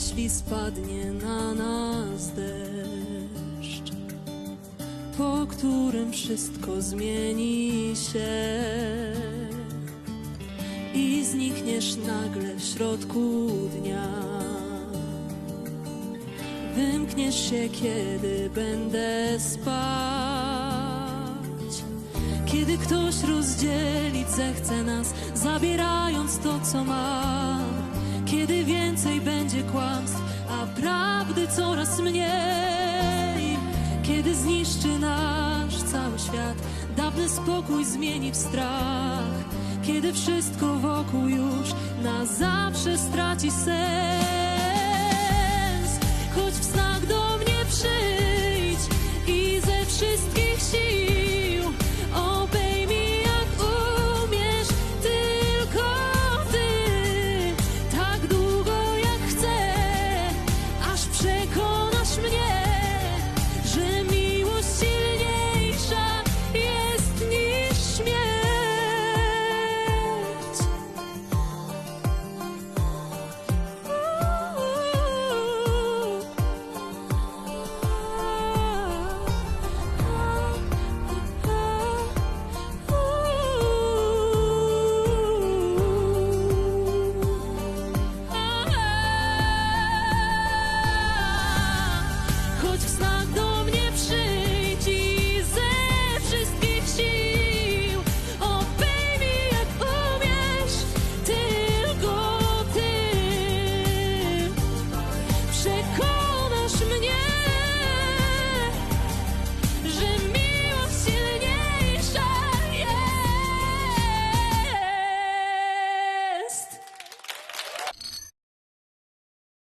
jeśli spadnie na nas deszcz, po którym wszystko zmieni się i znikniesz nagle w środku dnia. Wymkniesz się, kiedy będę spać. Kiedy ktoś rozdzielić zechce nas, zabierając to, co mam. Kłamstw, a prawdy coraz mniej. Kiedy zniszczy nasz cały świat, dawny spokój zmieni w strach. Kiedy wszystko wokół już na zawsze straci sens.